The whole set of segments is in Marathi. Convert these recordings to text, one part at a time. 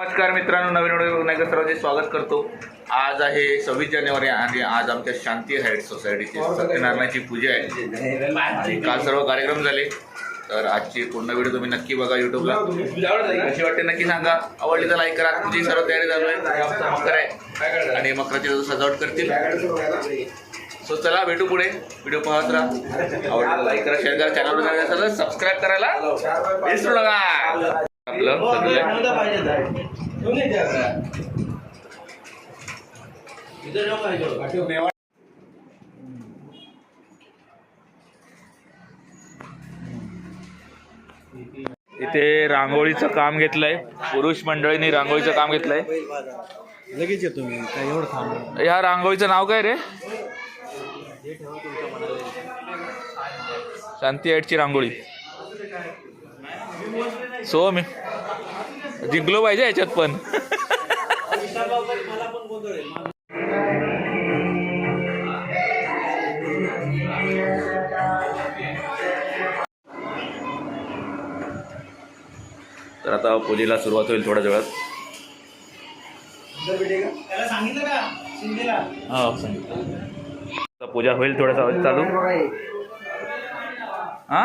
नमस्कार मित्रांनो नवीन व्हिडिओ सर्वांचे स्वागत करतो. आज आहे सव्वीस जानेवारी आणि आज आमच्या शांती हाईट सोसायटीची सत्यनारायणाची पूजा आहे. काल सर्व कार्यक्रम झाले. तर आजची पूर्ण व्हिडिओ तुम्ही नक्की बघा युट्यूबला कशी वाटते नक्की सांगा. आवडली तर लाईक करा. तुझी सर्व तयारी चालू आहे. मकर आहे. आणि मकराची सजावट करतील. सो चला भेटू पुढे. व्हिडिओ पाहत राहा. आवडला लाईक करा शेअर करा. चॅनल सबस्क्राईब करायला विसरू नका. आपलं सगळं. इथे रांगोळीचं काम घेतलंय. पुरुष मंडळींनी रांगोळीचं काम घेतलंय. लगेच येतो मी. काय एवढं थांब? ह्या रांगोळीचं नाव काय रे? शांती आईटची रांगोळी. सो मी जिंकलो पाहिजे ह्याच्यात पण. तर आता पूजेला सुरुवात होईल थोड्या वेळात. सांगितलं हो पूजा होईल थोडासा चालू. हा?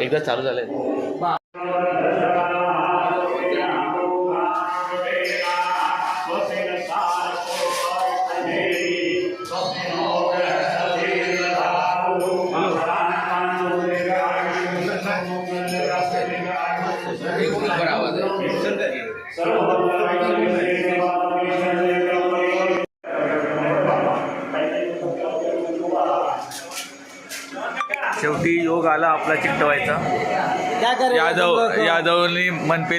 एकदा चालू झालंय. चिकटवायचा यादव यादवनी मन पे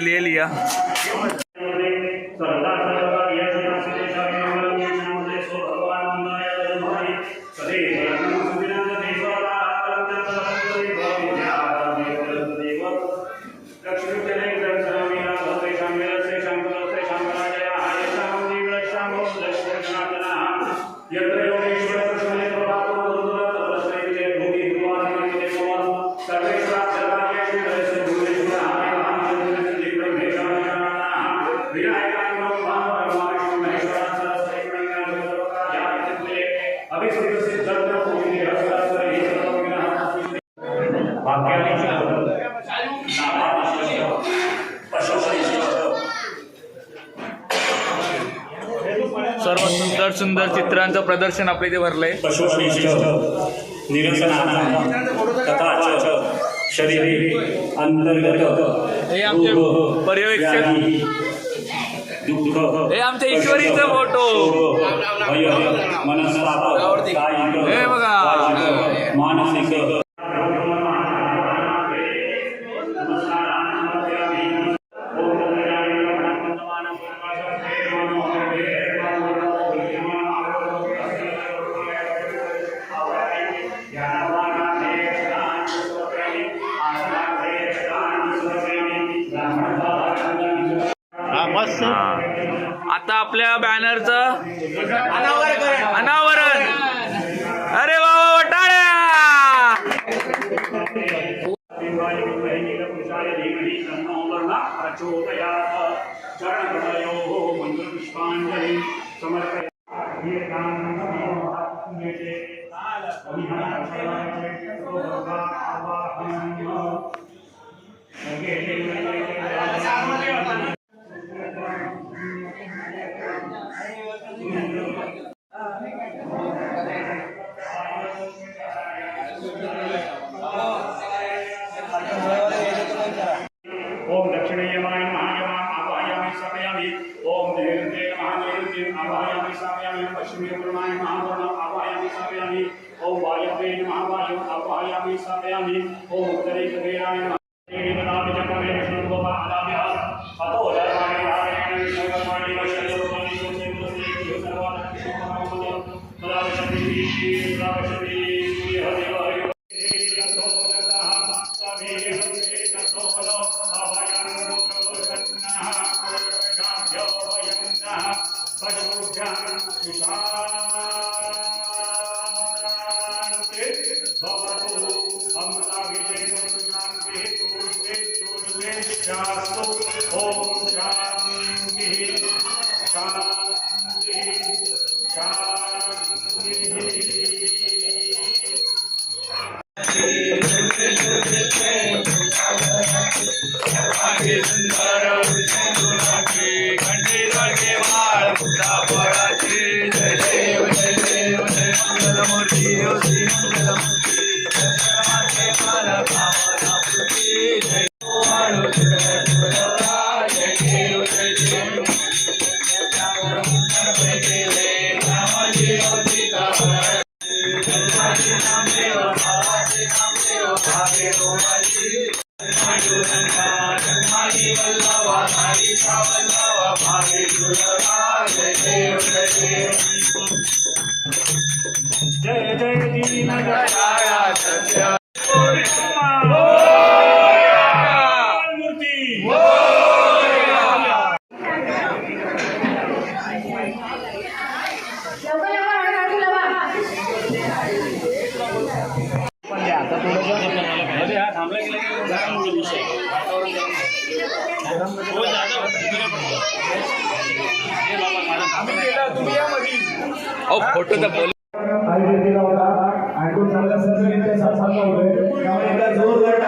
सुंदर चित्रांचं प्रदर्शन आपल्या इथे भरलंय हे आमचे पर्यवेक्षक. हे आमच्या ईश्वरीचं फोटो. हे बघा. आपल्या बॅनरचं अनावरण. अरे वा वा वा, स्थापयामि पश्चिमे पूर्णाय महापूर्ण आवायामि स्थापयामि ॐ वायवे नमः आवाहयामि स्थापयामि ॐ उत्तरे कुबेराय नमः देवनाम जपमे विष्णुगोपालाभ्यः अतो शांति ಹರಿ ವಲ್ಲವ ಹರಿ ಸವಲ್ಲವ ಹರಿ ಜಯ ಜಯ ದೀನಗರ நம்ம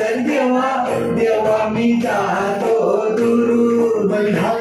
तर देवा देवा मी जातो दुरू बैठा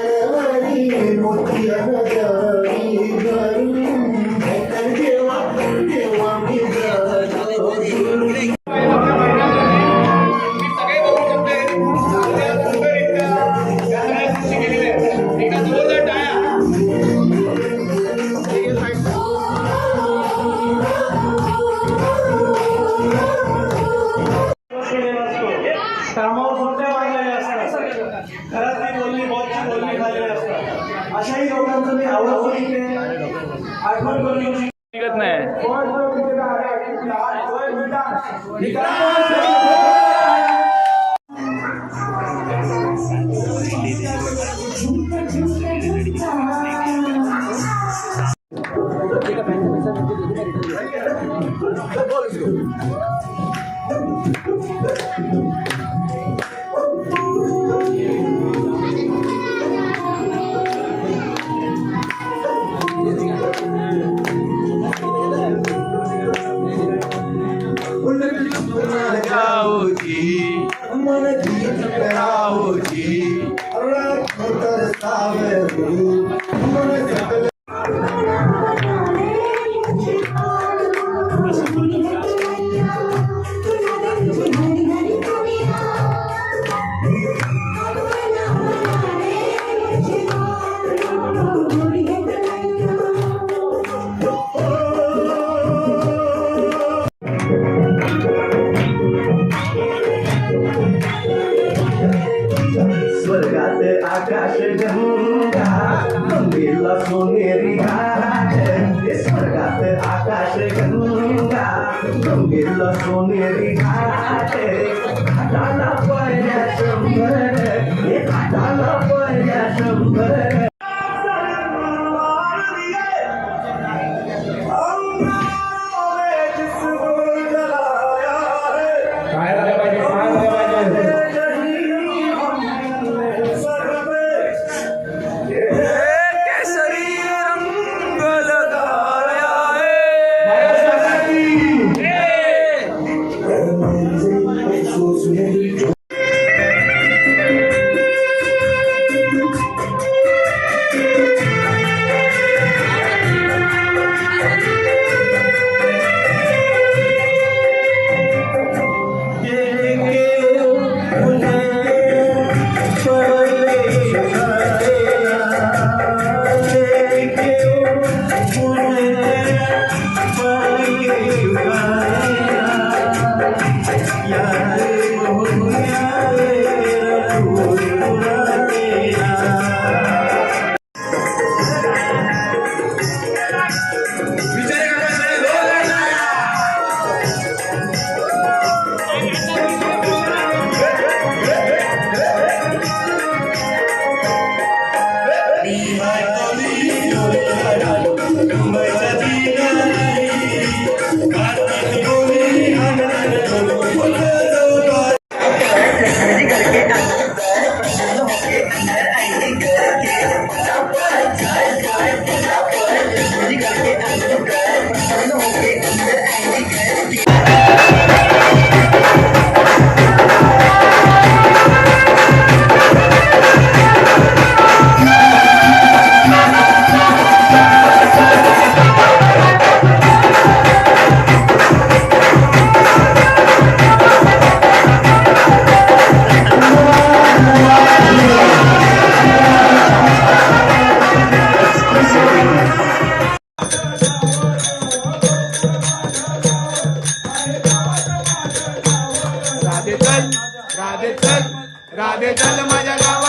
你敢 right. चल राधे चल राधे चल माझ्या गावात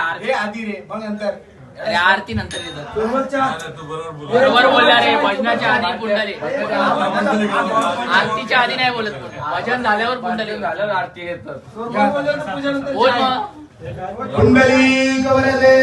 आरती. नंतर. अरे आरती नंतर बरोबर बोलला. रे. भजनाच्या आधी पुंडले आरतीच्या आधी नाही बोलत भजन झाल्यावर पुंडले झाल्यावर आरती येतात बोल हो, मग. पुंडली कुंडली